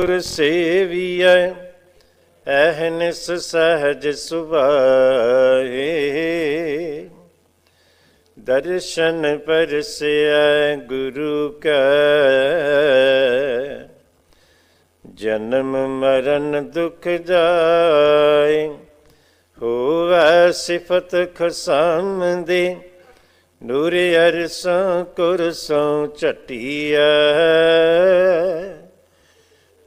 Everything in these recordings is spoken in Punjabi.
ਗੁਰ ਸੇਵੀਐ ਅਹਨਿਸ ਸਹਜ ਸੁਭਾਏ। ਦਰਸ਼ਨ ਪਰਸਿਆ ਗੁਰੂ ਕੈ। ਜਨਮ ਮਰਨ ਦੁਖ ਜਾਏ, ਹੋਵੈ ਸਿਫਤ ਖਸਮ ਦੇ ਨੂਰ ਅਰਸੋਂ ਕੁਰਸੋਂ ਚਟਿਆ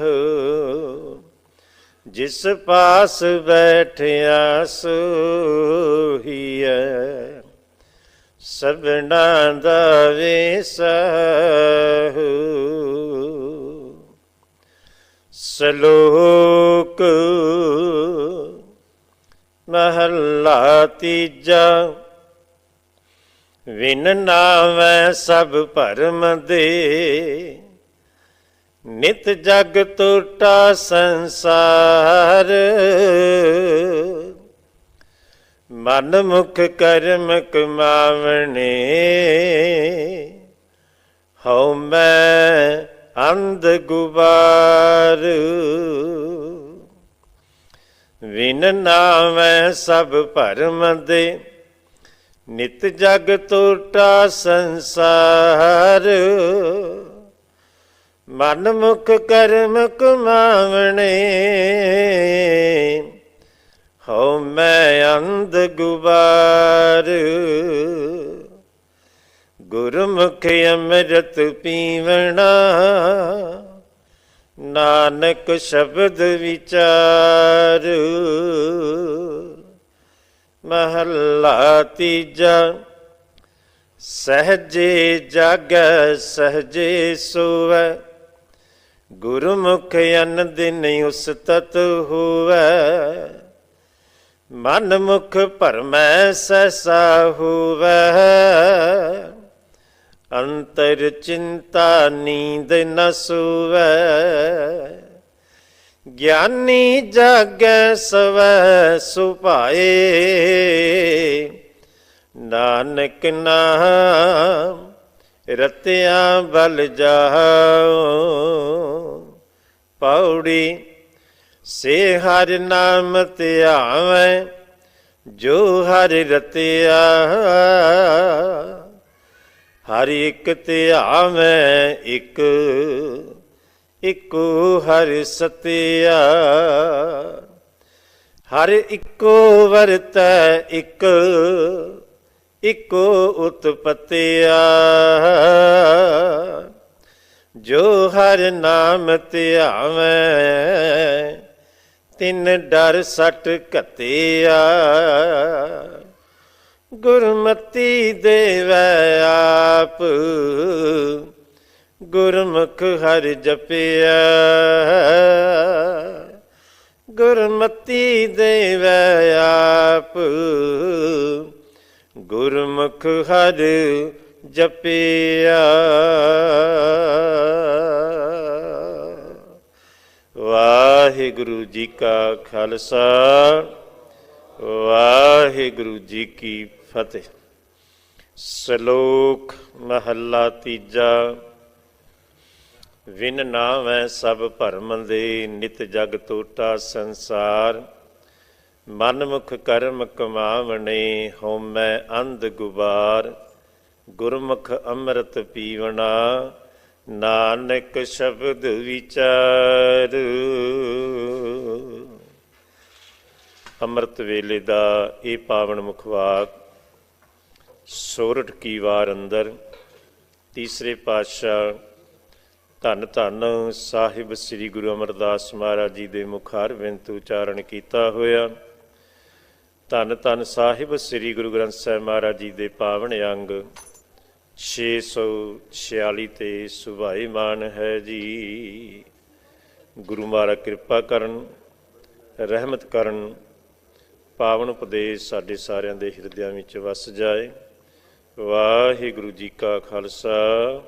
ਵੇਸਾਹੂ ਜਿਸ ਪਾਸ ਬੈਠਿਆ ਸੋਹੀਐ। ਸਭਨਾ ਦਾ ਵੇਸਾਹੂ। ਸਲੋਕ ਮਹੱਲਾ ਤੀਜਾ। ਵਿਨ ਨਾਵੈ ਸਭ ਭਰਮ ਦੇ। ਨਿਤ ਜਗ ਟੋਟਾ ਸੰਸਾਰ। ਮਨ ਮੁਖ ਕਰਮ ਕਮਾਵਣੇ ਹਉ ਮੈਂ ਅੰਧ ਗੁਬਾਰ। ਵਿਨ ਨਾਵੈ ਸਭ ਭਰਮ ਦੇ, ਨਿਤ ਜਗ ਟੋਟਾ ਸੰਸਾਰ। ਮਨ ਮੁਖ ਕਰਮ ਕਮਾਵਣੇ ਹਉ ਮੈਂ ਅੰਧ ਗੁਬਾਰ। ਗੁਰਮੁਖ ਅੰਮ੍ਰਿਤ ਪੀਵਣਾ। ਨਾਨਕ ਸ਼ਬਦ ਵਿਚਾਰ। ਮਹੱਲਾ ਤੀਜਾ। ਸਹਜੇ ਜਾਗੈ, ਸਹਜੇ ਸੋਵੈ। ਗੁਰਮੁਖ ਅਨ ਦਿਨ ਉਸਤਤ ਹੋਵੈ। ਮਨ ਮੁਖ ਭਰਮੈ ਸਸਾ ਹੋਵੈ। ਅੰਤਰ ਚਿੰਤਾ ਨੀਂਦ ਨ ਸੂਵੈ। ਗਿਆਨੀ ਜਾਗੈ ਸਵੈ ਸੁਭਾਏ। ਨਾਨਕ ਨਾਮ ਰਤਿਆਂ ਬਲ ਜਾਓ, ਪੌੜੀ ਸੇ ਹਰ ਨਾਮ ਧਿਆਵੈ ਜੋ ਹਰ ਰਤਿਆ, ਹਰ ਇੱਕ ਧਿਆਵੈ ਇੱਕ, ਇੱਕੋ ਹਰ ਸਤਿਆ। ਹਰ ਇੱਕੋ ਵਰਤੈ ਇੱਕ ਇੱਕੋ ਉਤਪਤਿਆ। ਜੋ ਹਰ ਨਾਮ ਧਿਆਵੈ, ਤਿੰਨ ਡਰ ਸਟ ਘਤਿਆ। ਗੁਰਮਤੀ ਦੇਵੈ ਆਪ, ਗੁਰਮੁਖ ਹਰ ਜਪਿਆ ਗੁਰਮਤੀ ਦੇਵੈ ਆਪ ਗੁਰਮੁਖ ਹਰਿ ਜਪਿਆ। ਵਾਹਿਗੁਰੂ ਜੀ ਕਾ ਖਾਲਸਾ, ਵਾਹਿਗੁਰੂ ਜੀ ਕੀ ਫਤਿਹ। ਸ਼ਲੋਕ ਮਹੱਲਾ ਤੀਜਾ, ਵਿਨ ਨਾਵੈ ਸਭ ਭਰਮ ਦੇ ਨਿਤ ਜਗ ਟੋਟਾ ਸੰਸਾਰ। ਮਨਮੁਖ ਕਰਮ ਕਮਾਵਣੇ ਹਉਮੈ ਅੰਧ ਗੁਬਾਰ, ਗੁਰਮੁਖ ਅੰਮ੍ਰਿਤ ਪੀਵਣਾ, ਨਾਨਕ ਸ਼ਬਦ ਵਿਚਾਰ। ਅੰਮ੍ਰਿਤ ਵੇਲੇ ਦਾ ਇਹ ਪਾਵਨ ਮੁਖਵਾਕ ਸੋਰਠ ਕੀ ਵਾਰ ਅੰਦਰ, ਤੀਸਰੇ ਪਾਤਸ਼ਾਹ ਧੰਨ ਧੰਨ ਸਾਹਿਬ ਸ੍ਰੀ ਗੁਰੂ ਅਮਰਦਾਸ ਮਹਾਰਾਜ ਜੀ ਦੇ ਮੁਖਾਰ ਵਿੰਤ ਉਚਾਰਨ ਕੀਤਾ ਹੋਇਆ। ਧੰਨ ਧੰਨ ਸਾਹਿਬ ਸ੍ਰੀ ਗੁਰੂ ਗ੍ਰੰਥ ਸਾਹਿਬ ਮਹਾਰਾਜ ਜੀ ਦੇ ਪਾਵਨ ਅੰਗ। 646 ਤੇ ਸੁਭਾਈਮਾਨ ਹੈ ਜੀ। ਗੁਰੂ ਮਹਾਰਾਜ ਕਿਰਪਾ ਕਰਨ, ਰਹਿਮਤ ਕਰਨ, ਪਾਵਨ ਉਪਦੇਸ਼ ਸਾਡੇ ਸਾਰਿਆਂ ਦੇ ਹਿਰਦਿਆਂ ਵਿੱਚ ਵਸ ਜਾਏ। ਵਾਹਿਗੁਰੂ ਜੀ ਕਾ ਖਾਲਸਾ,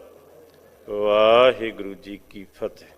ਵਾਹਿਗੁਰੂ ਜੀ ਕੀ ਫਤਿਹ।